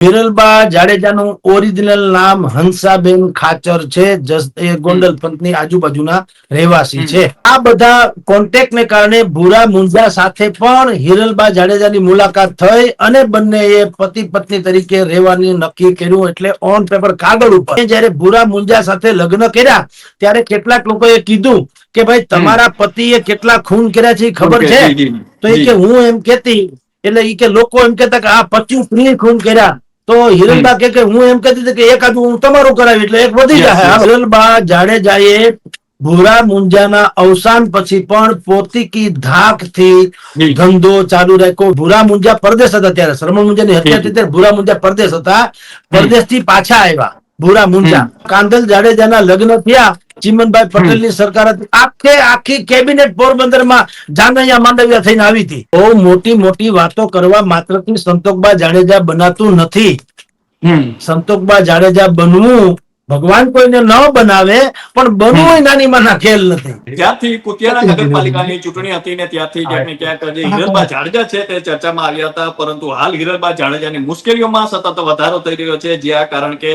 Hiralba જાડેજાનું original નામ હંસાબેન ખાચર છે. એ ગોંડલ પંથની આજુબાજુના રહેવાસી છે. આ બધા કોન્ટેક્ટ ને કારણે ભૂરા મુંજા સાથે પણ હિરલબા જાડેજાની મુલાકાત થઈ અને બંને એ પતિ પત્ની તરીકે રહેવાની નક્કી કર્યું એટલે ઓન પેપર કાગળ ઉપર. જયારે ભૂરા મુંજા સાથે લગ્ન કર્યા ત્યારે કેટલાક લોકોએ કીધું કે ભાઈ તમારા પતિએ કેટલા ખૂન કર્યા છે ખબર છે? તો એ કે હું એમ કેતી એટલે એ કે લોકો એમ કેતા કે આ પચીસ ખૂન કર્યા. તો હિરલબા કે હું એમ કહેતી હતી કે એકાદું હું તમારું કરાવી એટલે એક વધી જાય. હિરલબા જાડેજાએ ભૂરા મુંજાના અવસાન પછી પણ પોતીકી ધાકથી થી ધંધો ચાલુ રાખ્યો. ભૂરા મુંજા પરદેશ હતા ત્યારે. શરમણ મુંજાની હત્યા. થઈ ત્યારે ભૂરા મુંજા પરદેશ હતા. પરદેશથી પાછા આવ્યા ભૂરા મુંજા. કાંદલ જાડેજાના લગ્ન થયા. ચિમનભાઈ પટેલની સરકાર હતી. આખે આખી કેબિનેટ પોરબંદરમાં જાનૈયા માંડવિયા થઈને આવી હતી. બહુ મોટી મોટી વાતો કરવા માત્રથી સંતોકબા જાડેજા બનાતું નથી. સંતોકબા જાડેજા બનવું ભગવાન કોઈને ન બનાવે પણ બનવું એ નાની માના ખેલ નથી. ત્યાંથી કુતિયાના નગરપાલિકાની ચૂંટણી હતી ને ત્યાંથી ક્યાંક ને ક્યાંક જે હિરલબા જાડેજા છે તે ચર્ચામાં આવ્યા હતા પરંતુ હાલ હિરલબા જાડેજાની મુશ્કેલીઓમાં સતત વધારો થઈ રહ્યો છે. જ્યાં કારણ કે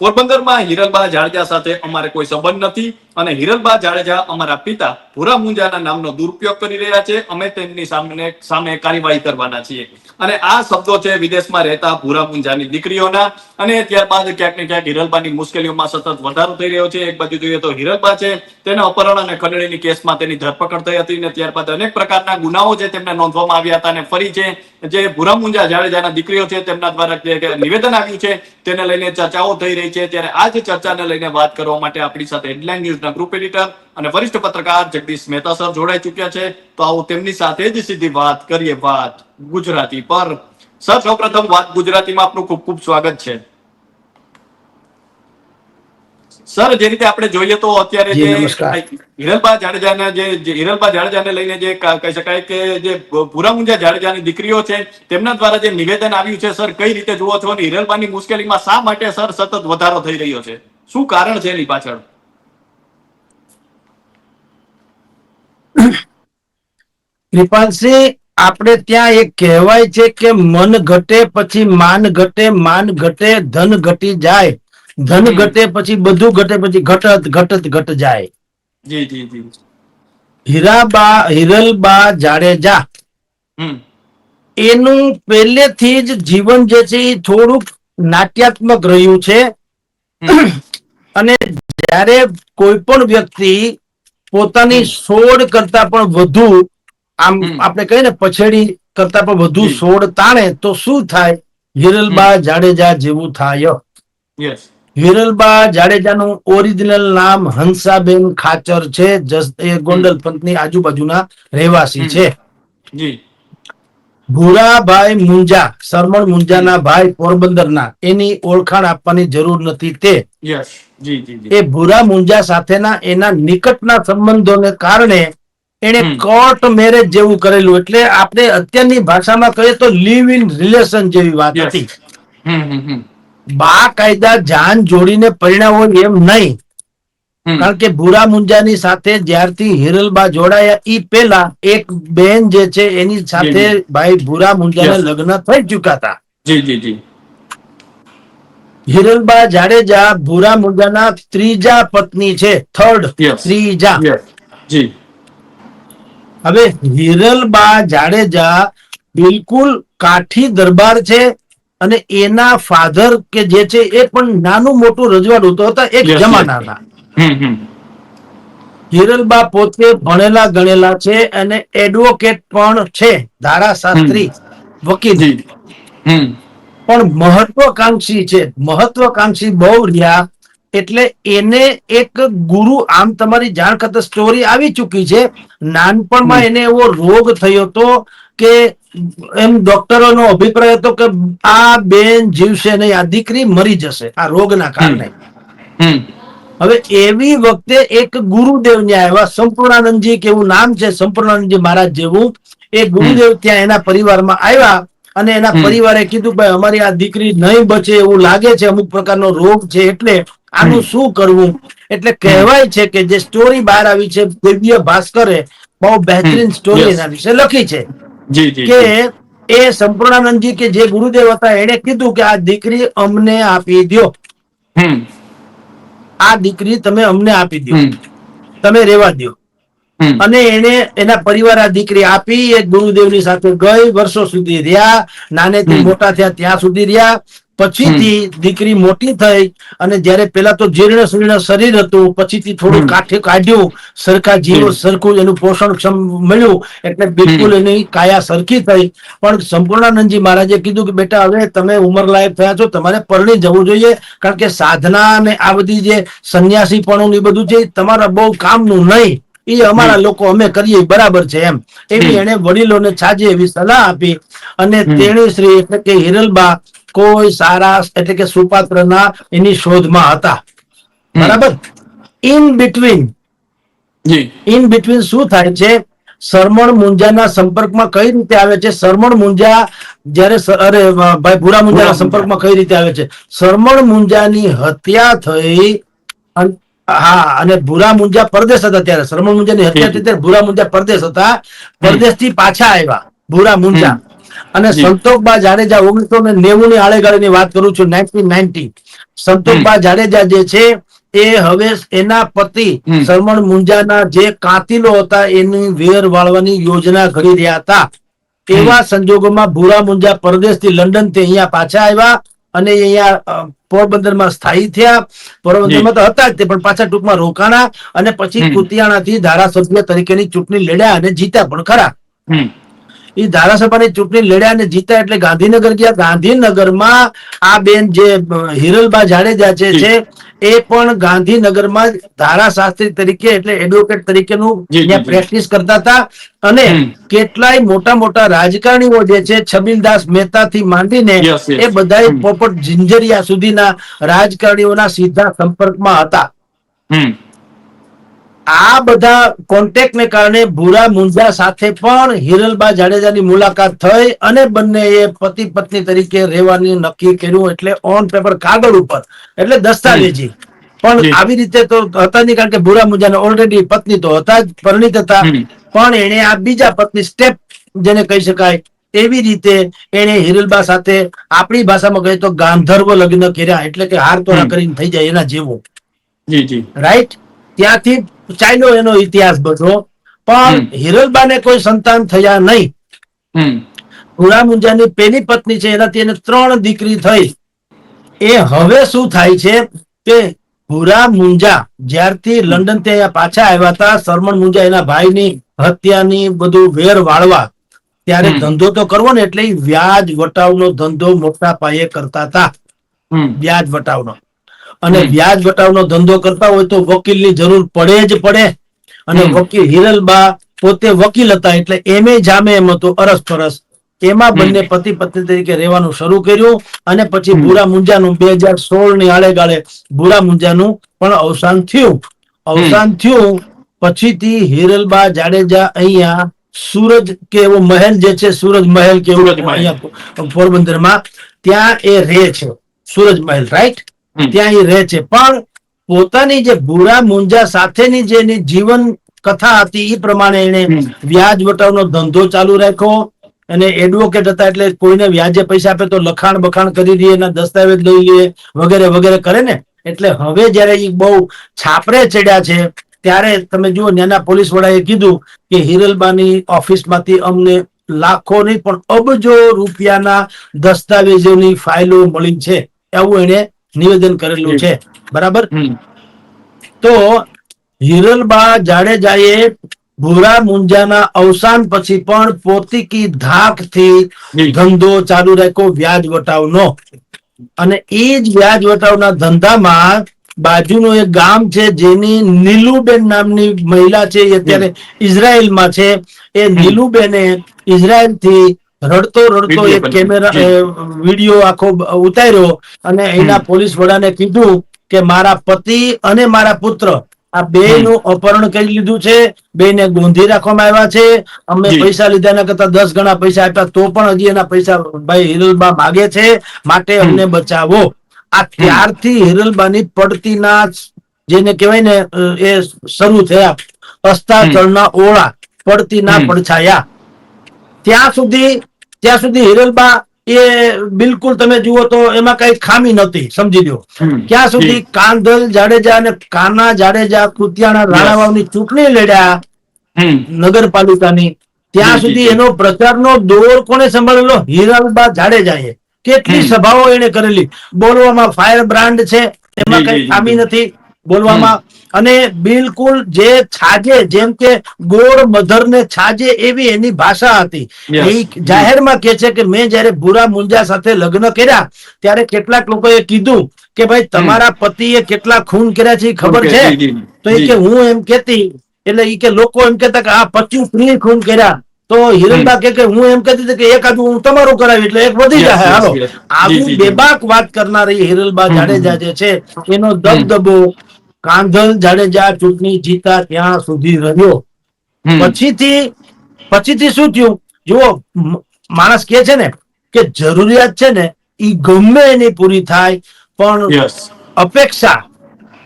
પોરબંદરમાં હિરલબા જાડેજા સાથે અમારે કોઈ સંબંધ નથી. અને હિરલબા જાડેજા અમારા પિતા ભૂરા મુંજાના નામનો દુરુપયોગ કરી રહ્યા છે. અમે તેમની સામે સામે કાર્યવાહી કરવાના છીએ. અને આ શબ્દો છે, વિદેશમાં રહેતા ભૂરા મુંજાની દીકરીઓના. અને ત્યારબાદ ક્યાંક ને ક્યાંક હિરલબાની મુશ્કેલીઓમાં સતત વધારો થઈ રહ્યો છે. એક બાજુ જોઈએ તો હિરલબા છે, તેના અપહરણ અને ખંડણીની કેસમાં તેની ધરપકડ થઈ હતી અને ત્યારબાદ અનેક પ્રકારના ગુનાઓ છે તેમને નોંધવામાં આવ્યા હતા અને ફરી છે જે ભૂરા મુંજા જાડેજાના દીકરીઓ છે તેમના દ્વારા જે નિવેદન આવ્યું છે, તેને લઈને ચર્ચાઓ થઈ રહી છે. ત્યારે આ જ ચર્ચાને લઈને વાત કરવા માટે આપણી સાથે હેડલાઇન ન્યૂઝના ગ્રુપ એડિટર અને વરિષ્ઠ પત્રકાર જગદીશ મહેતા સર જોડાઈ ચૂક્યા છે. તો આવો તેમની સાથે જ સીધી વાત કરીએ વાત ગુજરાતી પર. સર સૌપ્રથમ વાત ગુજરાતીમાં આપનું ખૂબ ખૂબ સ્વાગત છે. સર જે રીતે આપણે જોઈએ તો અત્યારે જે હિરલબા જાડેજાના જે હિરલબા જાડેજાને લઈને જે કહી શકાય કે જે ભૂરા મુંજા જાડેજાની દીકરીઓ છે તેમના દ્વારા જે નિવેદન આવ્યું છે સર કઈ રીતે જુઓ છો અને હિરલબાની મુશ્કેલીમાં શા માટે સર સતત વધારો થઈ રહ્યો છે? શું કારણ છે એની પાછળ? કૃપાલસિંહ આપણે ત્યાં એક કહેવાય છે કે મન ઘટે પછી માન ઘટે માન ઘટે ધન ઘટી જાય. ધન ઘટે પછી બધું ઘટે પછી ઘટત ઘટત ઘટ જાય. હીરાબા હિરલબા જાડેજા એનું પહેલેથી જ જીવન જે છે એ થોડુંક નાટ્યાત્મક રહ્યું છે. અને જ્યારે કોઈ પણ વ્યક્તિ પોતાની સોળ કરતા પણ વધુ આમ આપણે કહીએ ને પછેડી કરતા પણ વધુ સોળ તાણે તો શું થાય? હિરલબા જાડેજા જેવું થાય. હિરલબા જાડેજાનું ઓરિજિનલ નામ હંસાબેન ખાચર છે એ ગોંડલ પંથની આજુબાજુના રહેવાસી છે. ભૂરાભાઈ મુંજા સરમણ મુંજાના ભાઈ પોરબંદરના એની ઓળખાણ આપવાની જરૂર નથી તે. એ ભૂરા મુંજા સાથેના એના નિકટના સંબંધોને કારણે એને કોર્ટ મેરેજ જેવું કરેલું એટલે આપણે અત્યારની ભાષામાં કહીએ તો લીવ ઇન રિલેશન જેવી વાત હતી. બા કાયદા જાન જોડીને પરિણામ હોય એમ નહીં. કારણ કે ભૂરા મુંજાની સાથે જ્યારથી હિરલબા જોડાયા ઈ પેલા એક બેન જે છે એની સાથે ભાઈ ભૂરા મુંજાને લગ્ન થઈ ચુક્યા હતા. જી જી જી. હિરલબા જાડેજા ભૂરા મુંજાના ત્રીજા પત્ની છે થર્ડ. ત્રીજા. જી. હવે હિરલબા જાડેજા બિલકુલ કાઠી દરબાર છે અને એના ફાધર કે જે છે એ પણ નાનું મોટું રજવાડું તો હતા એક હમ હિરલબા પોતે ભણેલા ગણેલા છે અને એડવોકેટ પણ છે ધારાશાસ્ત્રી વકીલ. પણ મહત્વકાંક્ષી છે મહત્વકાંક્ષી બહુ રહ્યા એટલે એને એક ગુરુ આમ તમારી જાણ કરતા સ્ટોરી આવી ચૂકી છે. નાનપણમાં એને એવો રોગ થયો હતો કે એમ ડોક્ટરોનો અભિપ્રાય હતો કે આ બેન જીવશે નહીં આ દીકરી મરી જશે આ રોગના કારણે. હવે એવી વખતે એક ગુરુદેવ ને આવ્યા સંપૂર્ણાનંદજી કે એવું નામ છે સંપૂર્ણાનંદજી મહારાજ જેવું એ ગુરુદેવ ત્યાં એના પરિવારમાં આવ્યા અને એના પરિવારે કીધું ભાઈ અમારી આ દીકરી નહીં બચે એવું લાગે છે અમુક પ્રકારનો રોગ છે એટલે આનું શું કરવું? એટલે કહેવાય છે કે જે સ્ટોરી બહાર આવી છે દિવ્ય ભાસ્કરે બહુ બહેતરીન સ્ટોરી એના વિશે લખી છે. કે એ સંપૂર્ણાનંદજી કે જે ગુરુદેવ હતા એને કીધું કે આ દીકરી અમને આપી દ્યો. હમ. આ દીકરી તમે અમને આપી દ્યો. તમે રેવા દ્યો. અને એને એના પરિવાર આ દીકરી આપી એ ગુરુદેવની સાથે ગઈ વર્ષો સુધી રહ્યા. નાનેથી મોટા થયા ત્યાં સુધી રહ્યા. પછીથી દીકરી મોટી થઈ અને જયારે પેલા તો જીર્ણ શીર્ણ શરીર હતું પછીથી થોડું કાઠે કાઢ્યું સરખા જીવો સરખું એનું પોષણક્ષમ મળ્યું એટલે બિલકુલ એની કાયા સરખી થઈ. પણ સંપૂર્ણાનંદજી મહારાજે કીધું કે બેટા હવે તમે ઉંમર લાયક થયા છો તમારે પરણી જવું જોઈએ કારણ કે સાધના અને આ બધી જે સંન્યાસી પણ એ બધું છે તમારા બહુ કામનું નહીં. એ અમારા લોકો અમે કરીએ બરાબર છે એમ. એવી. એને વડીલોને છાજે એવી સલાહ આપી અને તેણી શ્રી એટલે કે હિરલબા કોઈ સારા એટલે કે સુપાત્રના એની શોધમાં હતા. બરાબર? ઇન બિટવીન ઇન બિટવીન શું થાય છે? સરમણ મુંજાના સંપર્કમાં કઈ રીતે આવે છે? સરમણ મુંજા જ્યારે અરે ભાઈ ભૂરા મુંજાના સંપર્કમાં કઈ રીતે આવે છે? સરમણ મુંજાની હત્યા થઈ હા અને ભૂરા મુંજા પરદેશ હતા ત્યારે. સરમણ મુંજાની હત્યા થઈ ત્યારે ભૂરા મુંજા પરદેશ હતા. પરદેશથી પાછા આવ્યા ભૂરા મુંજા. અને સંતોષબા જાડેજા ઓગણીસો ને નેવું ની આળેગાળીની વાત કરું છું નાઇન્ટીન નાઇન્ટી. સંતોષબા જાડેજા જે છે એ હવે એના પતિ સરમણ મુંજાના જે કાતિલો હતા એની વેર વાળવાની યોજના ઘડી રહ્યા હતા. એવા સંજોગોમાં ભૂરા મુંજા પરદેશથી લંડનથી અહીંયા પાછા આવ્યા અને અહીંયા પોરબંદરમાં સ્થાયી થયા. પોરબંદરમાં તો હતા જ તે પણ પાછા ટૂંકમાં રોકાણા અને પછી કુતિયાણાથી ધારાસભ્ય તરીકેની ચૂંટણી લડ્યા અને જીત્યા પણ ખરા. એ ધારાસભાની ચૂંટણી લડ્યા અને જીત્યા એટલે ગાંધીનગર ગયા ગાંધીનગરમાં આ બેન જે હિરલબા જાડેજા છે છે એ પણ ગાંધીનગરમાં ધારાશાસ્ત્રી તરીકે એટલે એડવોકેટ તરીકેનું. પ્રેક્ટિસ કરતા હતા અને કેટલાય મોટા મોટા રાજકારણીઓ જે છે છબીલદાસ મહેતા થી માંડીને. એ બધા. પોપટ જિંજરિયા સુધીના રાજકારણીઓના સીધા સંપર્કમાં હતા હમ આ બધા કોન્ટેક્ટને કારણે ભૂરા મુંજા સાથે પણ હિરલબા જાડેજાની મુલાકાત થઈ અને બંનેએ પતિ પત્ની તરીકે રહેવાની નક્કી કર્યું એટલે ઓન પેપર કાગળ ઉપર. એટલે દસ્તાવેજી. પણ આવી રીતે તો હતા નહીં કારણ કે ભૂરા મુંજાને ઓલરેડી પત્ની તો હતા જ પરિણીત હતા. પણ એને આ બીજા પત્ની સ્ટેપ જેને કહી શકાય એવી રીતે એને હિરલબા સાથે આપણી ભાષામાં કહીએ તો ગાંધર્વ લગ્ન કર્યા એટલે કે હાર તોરા કરીને થઈ જાય એના જેવો. જી જી. રાઈટ ત્યાંથી ચાલ્યો એનો ઇતિહાસ બધો. પણ. હિરલબાને કોઈ સંતાન થયા નહીં. ભૂરા મુંજાની પેલી પત્ની છે એનાથી એને ત્રણ દીકરી થઈ. એ હવે શું થાય છે કે ભૂરા મુંજા જ્યારથી લંડનથી અહીંયા પાછા આવ્યા હતા સરમણ મુંજા એના ભાઈની હત્યાની બધું વેર વાળવા ત્યારે ધંધો તો કરવો ને એટલે વ્યાજ વટાવનો ધંધો મોટા પાયે કરતા હતા. વ્યાજ વટાવનો. અને વ્યાજ વટાવનો ધંધો કરતા હોય તો વકીલની જરૂર પડે જ પડે. અને વકીલ હિરલબા પોતે વકીલ હતા એટલે એમે જામે એમ હતું અરસ પરસ એમાં બંને પતિ પત્ની તરીકે રહેવાનું શરૂ કર્યું અને પછી ભૂરા મુંજાનું બે હજાર સોળની આળેગાળે ભૂરા મુંજાનું પણ અવસાન થયું. અવસાન થયું પછીથી હિરલબા જાડેજા અહીંયા સૂરજ કે એવો મહેલ જે છે સૂરજ મહેલ કે એવું. અહીંયા પોરબંદરમાં ત્યાં એ રહે છે. સૂરજ મહેલ રાઈટ. ત્યાં એ રહે છે. પણ પોતાની જે ભૂરા મુંજા સાથેની જે એની જીવન કથા હતી એ પ્રમાણે એને વ્યાજ વટાવનો ધંધો ચાલુ રાખ્યો અને એડવોકેટ હતા એટલે કોઈને વ્યાજે પૈસા આપે તો લખાણ બખાણ કરી દઈએ એના દસ્તાવેજ લઈ લઈએ વગેરે વગેરે કરે ને. એટલે હવે જયારે એ બહુ છાપરે ચડ્યા છે ત્યારે તમે જુઓ નાના પોલીસ વડાએ કીધું કે હિરલબાની ઓફિસમાંથી અમને લાખો નહીં પણ અબજો રૂપિયાના દસ્તાવેજોની ફાઇલો મળી છે. એવું એને નિવેદન કરેલું છે. બરાબર? તો હિરલબા જાડેજાએ ભૂરા મુંજાના અવસાન પછી પણ પોતીકી ધાકથી જી. ધંધો ચાલુ રાખ્યો વ્યાજ વટાવનો. અને એ જ વ્યાજ વટાવના ધંધામાં બાજુનું એક ગામ છે જેની નીલુબેન નામની મહિલા છે એ અત્યારે ઇઝરાયલમાં છે. એ નીલુબેને ઇઝરાયલથી રડતો રડતો એક કેમેરા વીડિયો આખો ઉતાર્યો અને એના પોલીસ વડાને કીધું કે મારા પતિ અને મારા પુત્ર આ બે નું અપહરણ કરી લીધું છે બે ને ગોંધી રાખવામાં આવ્યા છે. અમે પૈસા લીધા એના કરતા દસ ગણા પૈસા આપ્યા તો પણ હજી એના પૈસા ભાઈ હિરલબા માગે છે માટે અમને બચાવો. આ ત્યારથી હિરલબાની પડતીના જેને કહેવાય ને એ શરૂ થયા. અસ્તાચળના ઓળા પડતીના ના પડછાયા. ત્યાં સુધી ત્યાં સુધી હિરલબા એ બિલકુલ તમે જુઓ તો એમાં કઈ ખામી નહોતી સમજી લો. ક્યાં સુધી કાંધલ જાડેજા અને કાના જાડેજા કુતિયાણા રાણાવાવની ચૂંટણી લડ્યા. નગરપાલિકાની ત્યાં સુધી. એનો પ્રચારનો દોર કોને સંભાળેલો? હિરલબા જાડેજાએ. કેટલી સભાઓ એને કરેલી? બોલવામાં ફાયર બ્રાન્ડ છે એમાં કઈ ખામી નથી. બોલવામાં. અને બિલકુલ જે છાજે જેમ કે ગોળ મધર ને છાજે એવી એની ભાષા હતી. એ જાહેરમાં કે છે કે મેં જયારે ભૂરા મુંજા સાથે લગ્ન કર્યા ત્યારે કેટલાક લોકોએ કીધું કે ભાઈ તમારા પતિએ કેટલા ખૂન કર્યા છે ખબર છે? તો એ કે હું એમ કેતી એટલે એ કે લોકો એમ કેતા કે આ પચીસ ત્રીસ ખૂન કર્યા. તો હિરણબા કે હું એમ કહેતી હતી કે આદુ હું તમારું કરાવી એટલે એક વધી જાય હાલો. આવી. બેબાક વાત કરનારી હિરલબા જાડેજા જે છે એનો દબદબો કાંધલ જાડેજા ચૂંટણી જીતા ત્યાં સુધી રહ્યો. પછીથી પછીથી શું થયું? જુઓ માણસ કે છે ને કે જરૂરિયાત છે ને એ ગમે એની પૂરી થાય પણ. અપેક્ષા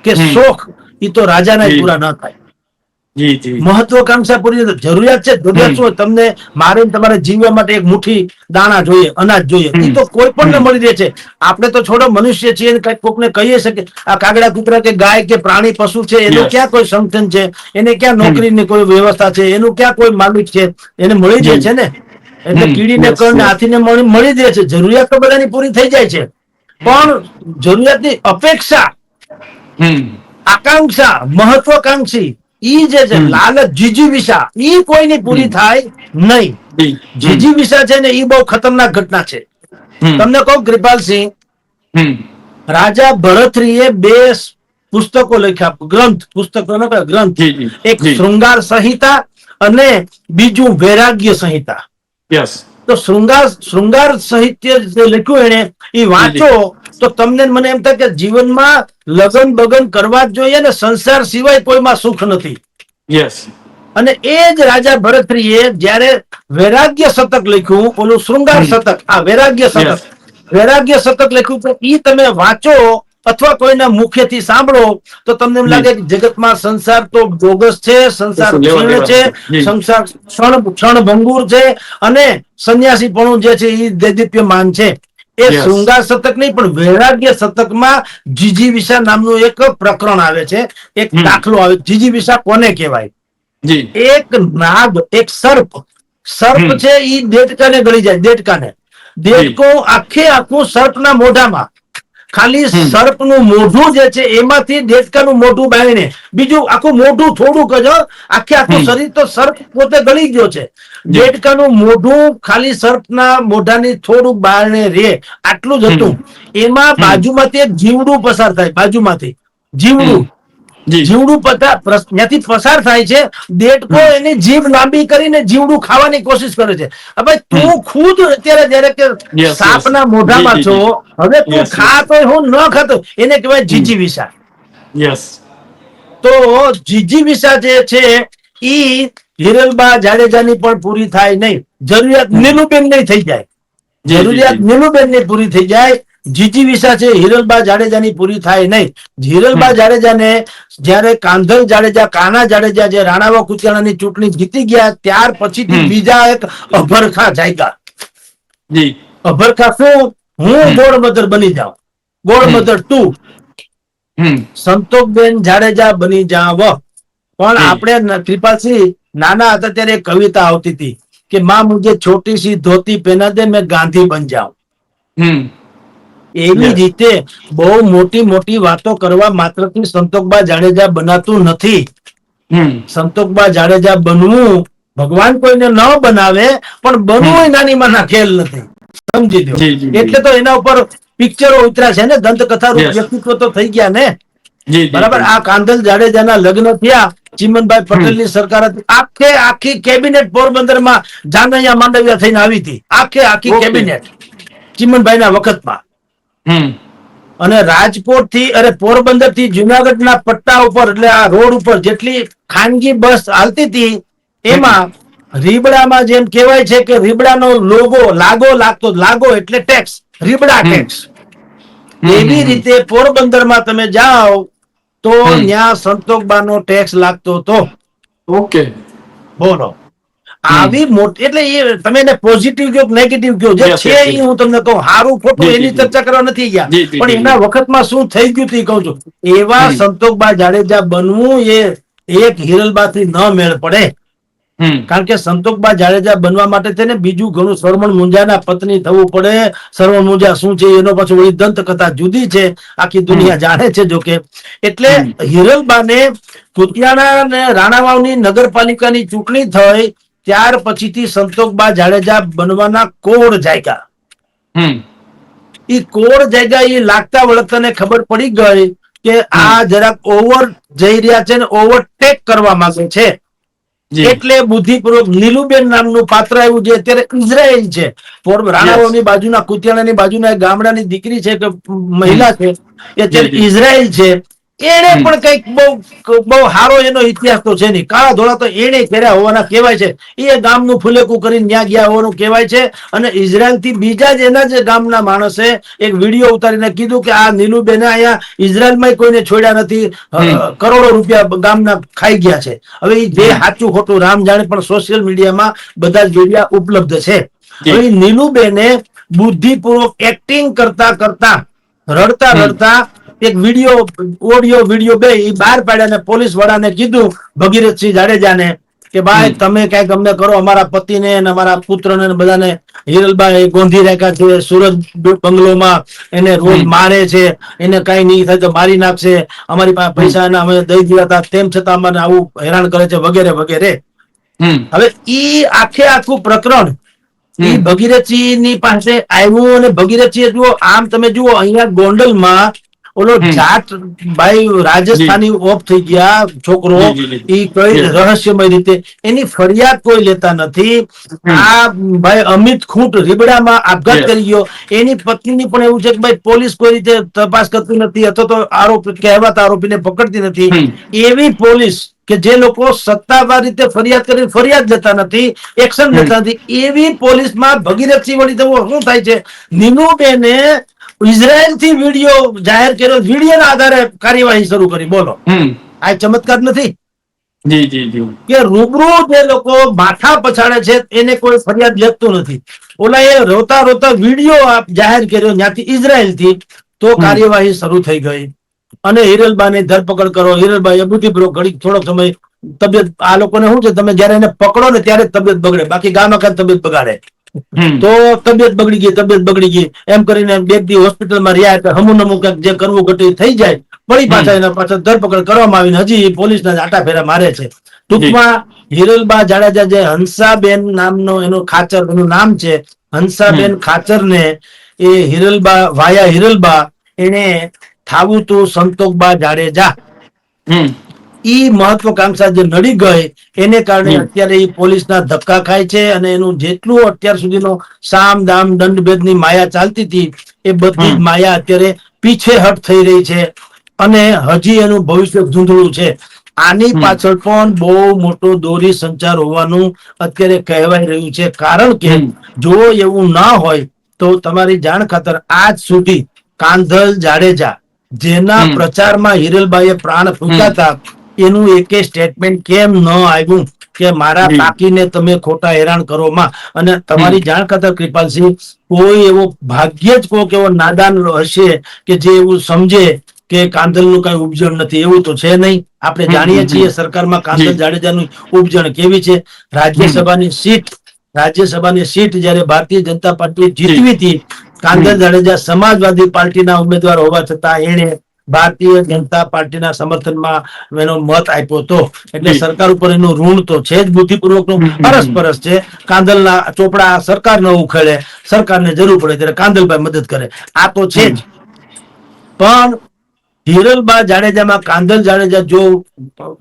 કે શોખ ઈ તો રાજાને. પૂરા ન થાય. મહત્વકાંક્ષા પૂરી જરૂરિયાત છે જરૂરિયાત શું તમને મારે તમારે જીવવા માટે એક મુઠ્ઠી દાણા જોઈએ અનાજ જોઈએ. એ તો કોઈ પણ મળી રહે છે. આપણે તો છોડો મનુષ્ય છીએ કંઈક કોકને કહીએ છે આ કાગડા કૂતરા કે ગાય કે પ્રાણી પશુ છે એનું ક્યાં કોઈ સંગઠન છે? એને ક્યાં નોકરીની કોઈ વ્યવસ્થા છે? એનું ક્યાં કોઈ માલિક છે? એને મળી જાય છે ને? એટલે કીડી કીડીને કણ ને yes. હાથીને મળી મળી જ રહે છે. જરૂરિયાત તો બધાની પૂરી થઈ જાય છે. પણ જરૂરિયાતની અપેક્ષા આકાંક્ષા મહત્વકાંક્ષી ઈ જે છે લાલચ જીજીવિષા ઈ કોઈની પૂરી થાય નહીં. જીજીવિષા છે ને ઈ બહુ ખતરનાક ઘટના છે. તમને કહું કૃપાલસિંહ. રાજા ભરતરીએ બે પુસ્તકો લખ્યા ગ્રંથ પુસ્તકો ગ્રંથ. એક શૃંગાર સંહિતા અને બીજું વૈરાગ્ય સંહિતા. યસ તો શૃંગાર શૃંગાર સાહિત્ય જે લખ્યું એને એ વાંચો તો તમને મને એમ થાય કે જીવનમાં લગન બગન કરવા જ જોઈએ ને સંસાર સિવાય કોઈમાં સુખ નથી. યસ અને એ જ રાજા ભરતરીએ જ્યારે વૈરાગ્ય શતક લખ્યું ઓલું શૃંગાર શતક આ વૈરાગ્ય શતક વૈરાગ્ય શતક લખ્યું તો ઈ તમે વાંચો અથવા કોઈના મુખેથી સાંભળો તો તમને એમ લાગે કે જગતમાં સંસાર તો બોગસ છે સંસાર ક્ષીણ છે સંસાર ક્ષણ ક્ષણ ભંગુર છે અને સંન્યાસીપણું જે છે એ દૈદીપ્યમાન છે. એ શૃંગાર શતક નહીં પણ વૈરાગ્ય શતકમાં જીજીવિષા નામનું એક પ્રકરણ આવે છે. એક દાખલો આવે. જીજીવિષા કોને કહેવાય? એક નાગ એક સર્પ. સર્પ. છે એ દેડકાને ગળી જાય દેડકાને. દેડકો આખે આખું સર્પના મોઢામાં. ખાલી. સર્પનું મોઢું જે છે એમાંથી દેડકાનું મોઢું બાળીને બીજું આખું મોઢું થોડુંક જ આખે આખું શરીર તો સર્પ પોતે ગળી ગયો છે. દેડકાનું મોઢું ખાલી સર્પના મોઢાની થોડુંક બારણે રે આટલું જ હતું. એમાં બાજુમાંથી એક જીવડું પસાર થાય બાજુમાંથી. જીવડું. જીવડું ત્યાંથી પસાર થાય છે. દેડકો એની જીભ લાંબી કરીને જીવડું ખાવાની કોશિશ કરે છે. હવે તું ખુદ અત્યારે જયારે કે સાપના મોઢામાં છો હવે તું Yes, ખા yes. તો હું ન ખાતો એને કહેવાય જીજીવિષા યસ તો જીજી વિશા જે છે ઈ હિરલબા જાડેજાની પણ પૂરી થાય નહીં. જરૂરિયાત. નીલુબેન નહીં થઈ જાય. જરૂરિયાત. નીલુબેનની પૂરી થઈ જાય. જીતી વિશા છે હિરલબા જાડેજાની પૂરી થાય નહીં. હિરલબા જાડેજાને જયારે કાંધલ જાડેજા કાના જાડેજા જે રાણાવા કુચિયાણાની ચૂંટણી જીતી ગયા ત્યાર પછીથી બીજા એક અભરખા જાયગા અભરખા શું? હું ગોળમધર બની જાઉં. ગોળમધર તું. સંતોકબેન જાડેજા બની જાવ. પણ આપણે ત્રિપાલસિંહ નાના હતા ત્યારે કવિતા આવતી હતી કે માં મુજે છોટી સી ધોતી પહેના દે મેં ગાંધી બન જાઉં. એવી રીતે બહુ મોટી મોટી વાતો કરવા માત્રથી સંતોકબા જાડેજા બનાતું નથી. સંતોકબા જાડેજા બનવું ભગવાન કોઈને ન બનાવે પણ બનવું નાની માના ખેલ નથી. સમજી જી. એટલે તો એના ઉપર પિક્ચરો ઉતર્યા છે ને દંતકથા રૂપ વ્યક્તિત્વ તો થઈ ગયા ને? બરાબર. આ કાંધલ જાડેજાના લગ્ન થયા ચિમનભાઈ પટેલની સરકાર હતી. આખે આખી કેબિનેટ પોરબંદરમાં જાનૈયા માંડવિયા થઈને આવી હતી. આખે આખી કેબિનેટ ચિમનભાઈ ના વખતમાં. અને રાજકોટથી અરે પોરબંદરથી જુનાગઢ ના પટ્ટા ઉપર એટલે આ રોડ ઉપર જેટલી ખાનગી બસ હાલતી હતી એમાં રીબડામાં જેમ કહેવાય છે કે રીબડાનો લોગો લાગો લાગતો લાગો એટલે ટેક્સ રીબડા ટેક્સ. એવી રીતે પોરબંદરમાં તમે જાઓ તો ત્યાં સંતોકબાનો ટેક્સ લાગતો હતો. ઓકે. બોલો. આવી મોટી એટલે એ તમે એને પોઝિટિવ કયો નેગેટિવ કયો? જે છે એ હું તમને કહું સારું ખોટું એની ચર્ચા કરવા નથી ગયા. પણ એના વખતમાં શું થઈ ગયું તે કહું છું. એવા સંતોકબા જાડેજા બનવું એ એક હિરલબાથી ન મેળ પડે. કારણ કે સંતોકબા જાડેજા બનવા માટે છે ને બીજું ઘણું સરવણ મુંજાના પત્ની થવું પડે. સરવણ મુંજા શું છે? એનો પાછું વળી દંત કથા જુદી છે. આખી દુનિયા જાણે છે જોકે. એટલે. હિરલબાને કુતિયાણા ને રાણાવાવની નગરપાલિકાની ચૂંટણી થઈ. ત્યાર પછીથી સંતોકબા જાડેજા બનવાના કોડ જાયગા? એ કોડ જાયગા એ લાગતા વળગતાને ખબર પડી ગઈ કે આ જરાક ઓવર જઈ રહ્યા છે ને ઓવરટેક કરવા માંગે છે. એટલે બુદ્ધિપૂર્વક નીલુબેન નામનું પાત્ર આવ્યું જે અત્યારે ઇઝરાયલ છે. રાણાઓની બાજુના કુતિયાણાની બાજુના ગામડાની દીકરી છે કે મહિલા છે. અત્યારે. ઇઝરાયલ છે. એને પણ કંઈક બહુ બહુ સારો એનો ઇતિહાસ તો છે નહીં. કાળા ધોળા તો એને કર્યા હોવાના કહેવાય છે. એ ગામનું ફુલેકું કરીને ત્યાં ગયા હોવાનું કહેવાય છે. અને ઇઝરાયલથી બીજા જ એના જ ગામના માણસે એક વીડિયો ઉતારીને કીધું કે આ નીલુબેને અહીંયા ઇઝરાયલમાં કોઈને છોડ્યા નથી. કરોડો રૂપિયા ગામના ખાઈ ગયા છે. હવે એ જે સાચું ખોટું રામ જાણે પણ સોશિયલ મીડિયામાં બધા જોડિયા ઉપલબ્ધ છે. હવે નીલુબેને બુદ્ધિપૂર્વક એક્ટિંગ કરતા કરતા રડતા રડતા એક વીડિયો ઓડિયો વીડિયો બે એ બહાર પાડ્યા અને પોલીસ વડાને કીધું ભગીરથસિંહ જાડેજાને કે ભાઈ. તમે કંઈક અમને કરો અમારા પતિને ને અમારા પુત્રને ને બધાને હિરલભાઈ ગોંધી રાખ્યા છે સુરત બંગલોમાં એને રોજ મારે છે એને કઈ નહીં થાય તો મારી નાખશે અમારી પાસે પૈસા ના અમે દઈ દીધા હતા તેમ છતાં અમને આવું હેરાન કરે છે વગેરે વગેરે હવે ઈ આખે આખું પ્રકરણ હમ. ભગીરથસિંહની પાસે આવ્યું અને ભગીરથસિંહ જુઓ આમ તમે જુઓ અહીંયા ગોંડલમાં ઓલો જાટ ભાઈ રાજસ્થાની ઓફ થઈ ગયા છોકરો. ઈ કઈ રહસ્યમય રીતે. એની ફરિયાદ કોઈ લેતા નથી. આ ભાઈ અમિત ખૂંટ રીબડામાં આપઘાત. કરી ગયો. એની પત્નીની પણ એવું છે કે ભાઈ પોલીસ કોઈ રીતે તપાસ કરતી નથી અથવા તો આરોપ કહેવાતા આરોપીને પકડતી નથી. એવી પોલીસ કે જે લોકો સત્તાવાર રીતે ફરિયાદ કરી ફરિયાદ લેતા નથી એક્શન લેતા નથી. એવી પોલીસમાં ભગીરથસિંહ વળી તો શું થાય છે? નીનુબેને ઇઝરાયલથી વીડિયો જાહેર કર્યો વિડીયોના આધારે કાર્યવાહી શરૂ કરી. બોલો. આ ચમત્કાર નથી? જી જી જી. કે રૂબરૂ જે લોકો માથા પછાડે છે એને કોઈ ફરિયાદ લેતું નથી. ઓલા એ રોતા રોતા વીડિયો આપ જાહેર કર્યો ત્યાંથી ઇઝરાયલથી તો કાર્યવાહી શરૂ થઈ ગઈ. અને હિરલબાની ધરપકડ કરો. હિરલબાઈ એ બુદ્ધિપૂર્વક ઘડી થોડો સમય તબિયત આ લોકોને શું છે તમે જયારે એને પકડો ને ત્યારે તબિયત બગડે. બાકી ગામ આખા તબિયત બગાડે. તો તબિયત બગડી ગઈ તબિયત બગડી ગઈ. એમ કરીને બે દી હોસ્પિટલમાં રહ્યા એટલે હમું નમું કંઈક જે કરવું ઘટી થઈ જાય વળી પાછા એના પાછળ ધરપકડ કરવામાં આવીને હજી પોલીસના આટા ફેરા મારે છે. ટૂંકમાં હિરલબા જાડેજા જે હંસાબેન નામનો એનું ખાચર એનું નામ છે હંસાબેન ખાચરને એ હિરલબા વાયા હિરલબા એને થાવું તું સંતોકબા જાડેજા. ઈ મહત્વકાંક્ષા જે નડી ગઈ એને કારણે અત્યારે ઈ પોલીસના ધક્કા ખાય છે અને એનું જેટલું અત્યાર સુધીનો સામ દામ દંડભેદની માયા ચાલતી હતી એ બધી જ માયા અત્યારે પીછેહટ થઈ રહી છે અને હજી એનું ભવિષ્ય ધૂંધળું છે. આની પાછળ પણ બહુ મોટો દોરી સંચાર હોવાનું અત્યારે કહેવાય રહ્યું છે. કારણ કે જો એવું ના હોય તો તમારી જાણ ખાતર આજ સુધી કાંધલ જાડેજા જેના. પ્રચારમાં હિરલબાઈએ પ્રાણ ફૂંક્યા હતા એનું એકે સ્ટેટમેન્ટ કેમ ન આવ્યું કે મારા કાકીને તમે ખોટા હેરાન કરો માં? અને તમારી જાણ કરતા કૃપાલસિંહ કોઈ એવો ભાગ્ય જ કોઈક એવો નાદાન હશે કે જે એવું સમજે કે કાંદલનું કઈ ઉપજણ નથી? એવું તો છે નહીં. આપણે જાણીએ છીએ સરકારમાં કાંદલ. જાડેજાનું ઉપજણ કેવી છે? રાજ્યસભાની સીટ રાજ્યસભાની સીટ જયારે ભારતીય જનતા પાર્ટી જીતવી હતી કાંદલ જાડેજા સમાજવાદી પાર્ટીના ઉમેદવાર હોવા છતાં એને ભારતીય જનતા પાર્ટીના સમર્થનમાં એનો મત આપ્યો હતો. એટલે સરકાર ઉપર એનું ઋણ તો છે જ બુદ્ધિપૂર્વકનું. હમ, છે. કાંદલના ચોપડા સરકાર ન ઉખેડે. સરકારને જરૂર પડે ત્યારે કાંદલભાઈ મદદ કરે. આ તો છે જ. પણ હિરલબા જાડેજામાં કાંદલ જાડેજા જો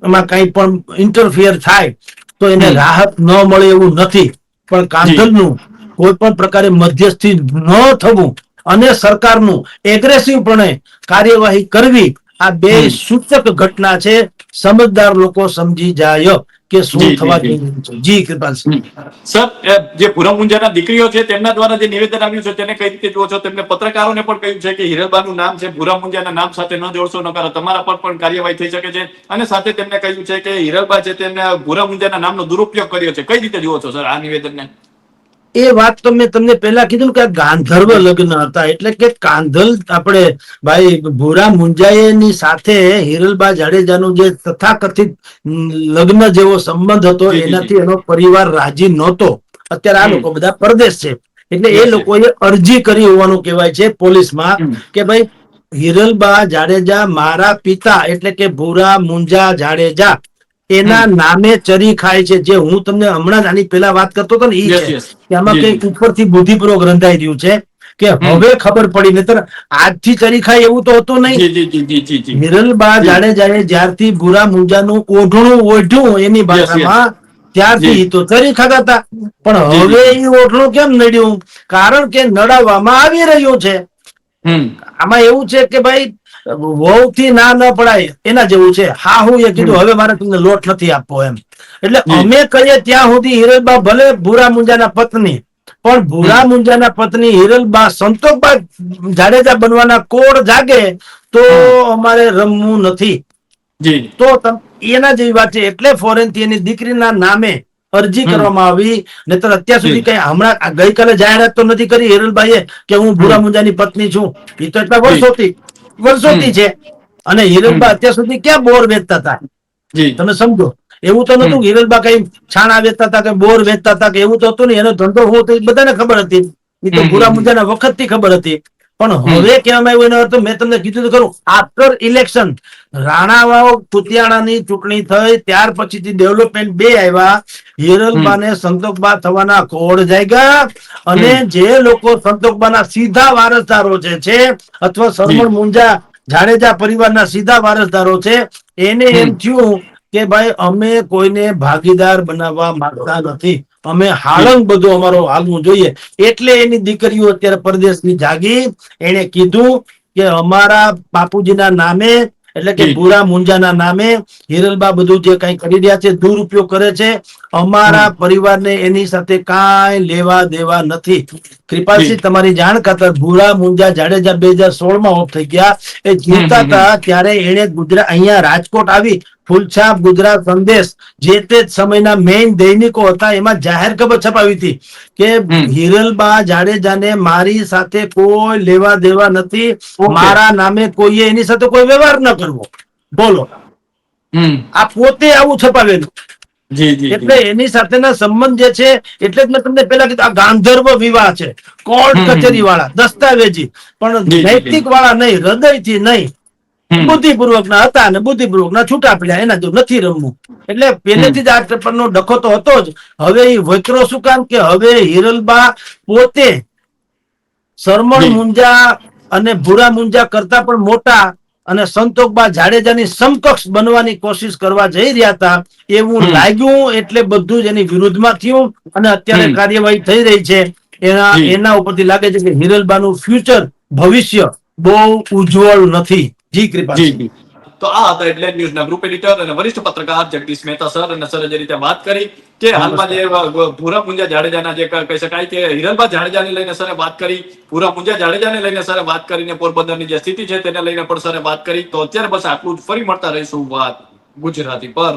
એમાં કંઈ પણ ઇન્ટરફિયર થાય તો એને રાહત ન મળે એવું નથી. પણ કાંદલનું કોઈ પણ પ્રકારે મધ્યસ્થી ન થવું અને સરકારનું એગ્રેસિવપણે કાર્યવાહી કરવી આ બે સૂચક ઘટના છે. સમજદાર લોકો સમજી જાય કે શું થવા જી. કૃપાલસિંહ સર જે પૂરમ મુંજાના દીકરીઓ છે તેમના દ્વારા જે નિવેદન આવ્યું છે તેને કઈ રીતે જુઓ છો? તેમને પત્રકારોને પણ કહ્યું છે કે હિરલબાનું નામ છે પૂરમ મુંજાના નામ સાથે ન જોડશો નકાર. તમારા પર પણ કાર્યવાહી થઈ શકે છે. અને સાથે તેમને કહ્યું છે કે હિરલબા છે તેમને પૂરમ મુંજાના નામનો દુરુપયોગ કર્યો છે. કઈ રીતે જુઓ છો સર આ નિવેદનને? એ વાત તો મેં તમને પહેલા કીધું કે આ ગાંધર્વ લગ્ન હતા એટલે કે કાંધલ આપણે ભાઈ ભૂરા મુંજાએની સાથે હિરલબા જાડેજાનું જે તથાકથિત લગ્ન જેવો સંબંધ હતો. એનાથી એનો પરિવાર રાજી નહોતો અત્યારે આ લોકો બધા પરદેશ છે એટલે એ. લોકોએ અરજી કરી હોવાનું કહેવાય છે પોલીસમાં. કે ભાઈ હિરલબા જાડેજા મારા પિતા એટલે કે ભૂરા મુંજા જાડેજા એના નામે ચરી ખાય છે. જે હું તમને હમણાં જ આની પેલા વાત કરતો હતો ને એ છે. કે આમાં જી, કંઈક ઉપરથી બુદ્ધિપૂર્વક રંધાઈ રહ્યું છે કે હવે ખબર પડી. નહીતર આજથી ચરી ખાય એવું તો હતું નહીં. જી જાડેજાએ જ્યારથી ભૂરા મુંજાનું ઓઢણું ઓઢ્યું એની ભાષામાં ત્યારથી તો ચરી ખાતા હતા. પણ હવે એ ઓઢણું કેમ નડ્યું? કારણ કે નડાવવામાં આવી રહ્યું છે. હમ. આમાં એવું છે કે ભાઈ વહુ થી ના ન પડાય એના જેવું છે. હા હું એ કીધું હવે મારે તમને લોટ નથી આપવો એમ. એટલે અમે કહીએ ત્યાં સુધી હિરલબા ભલે ભૂરા મુંજાના પત્ની પણ ભૂરા મુંજાના પત્ની હિરલબા સંતોકબા જાડેજા બનવાના કોડ જાગે તો અમારે રમવું નથી. તો એના જેવી વાત છે. એટલે ફોરેનથી એની દીકરીના નામે અરજી કરવામાં આવી. નહીતર અત્યાર સુધી કઈ હમણાં ગઈકાલે જાહેરાત તો નથી કરી હિરલભાઈએ કે હું ભૂરા મુંજાની પત્ની છું. એ તો એટલા વર્ષોથી વર્ષોથી છે. અને હિરલબા અત્યાર સુધી ક્યાં બોર વેચતા હતા? તમે સમજો. એવું તો નતું. હિરલબા કઈ છાણા વેચતા હતા કે બોર વેચતા હતા કે એવું તો હતું ને એનો ધંધો હોવો તો બધાને ખબર હતી. એ તો ભૂરા મુંજાના વખતથી ખબર હતી. પણ હવે કહેવામાં આવ્યું એનો અર્થ મેં તમને કીધું ખરું. આફ્ટર ઇલેક્શન રાણાવાવ કુતિયાણાની ચૂંટણી થઈ ત્યાર પછીથી ડેવલપમેન્ટ બે આવ્યા. હિરલબાને સંતોકબા થવાના કોડ જાગ્યા અને જે લોકો સંતોકબાના સીધા વારસદારો જે છે અથવા સરમણ મુંજા જાડેજા પરિવારના સીધા વારસદારો છે એને એમ થયું કે ભાઈ અમે કોઈને ભાગીદાર બનાવવા માંગતા નથી. અમે હાલંગ બધું અમારો હાલવું જોઈએ. એટલે એની દીકરીઓ અત્યારે પરદેશની જાગી. એને કીધું કે અમારા બાપુજીના નામે એટલે કે. ભૂરા મુંજાના નામે હિરલબા બધું જે કઈ કરી રહ્યા છે દુરુપયોગ કરે છે. અમારા પરિવારને એની સાથે કાંઈ લેવા દેવા નથી. કૃપાલસિંહ તમારી જાણ ખાતર ભૂરા મુંજા જાડેજા બે હજાર સોળમાં ઓફ થઈ ગયા. એ હમ, હતા ત્યારે એને ગુજરાત અહીંયા રાજકોટ આવી. ફૂલછાપ ગુજરાત સંદેશ જે તે સમયના મેઇન દૈનિકો હતા એમાં જાહેર ખબર છપાવી હતી કે. હિરલબા જાડેજાને મારી સાથે કોઈ લેવા દેવા નથી. મારા નામે કોઈએ એની સાથે કોઈ વ્યવહાર ન કરવો. બોલો. આ પોતે આવું છપાવેલું. એટલે એની સાથેના સંબંધ જે છે એટલે જ મેં તમને પેલા કીધું આ ગાંધર્વ વિવાહ છે કોર્ટ. કચેરી વાળા દસ્તાવેજી. પણ નૈતિક વાળા નહીં હૃદયથી નહીં બુદ્ધિપૂર્વક ના હતા અને બુદ્ધિપૂર્વક ના છૂટા પડ્યા એના જો નથી રમવું. એટલે પહેલેથી જ આ પેપરનો ડખો તો હતો જ. હવે એ વચરો શું કામ કે હવે હિરલબા પોતે સરમણ મુંજા અને ભૂરા મુંજા કરતા પણ મોટા અને સંતોકબા જાડેજાની સમકક્ષ બનવાની કોશિશ કરવા જઈ રહ્યા હતા. એવું લાગ્યું એટલે બધું જ એની વિરુદ્ધમાં થયું અને અત્યારે કાર્યવાહી થઈ રહી છે. એના એના ઉપરથી લાગે છે કે હિરલબાનું ફ્યુચર ભવિષ્ય બહુ ઉજ્જવળ નથી. જી કૃપા તો આ હતા હેડલાઇન ન્યૂઝના ગ્રુપ એડિટર અને વરિષ્ઠ પત્રકાર જગદીશ મહેતા સર અને સરે જે રીતે વાત કરી કે હાલમાં જે ભૂરા મુંજા જાડેજાના જે કહી શકાય કે હિરલબા જાડેજાને લઈને સરે વાત કરી ભૂરા મુંજા જાડેજાને લઈને સરે વાત કરીને પોરબંદરની જે સ્થિતિ છે તેને લઈને પણ સરે વાત કરી. તો અત્યારે બસ આટલું જ. ફરી મળતા રહીશું વાત ગુજરાતી પર.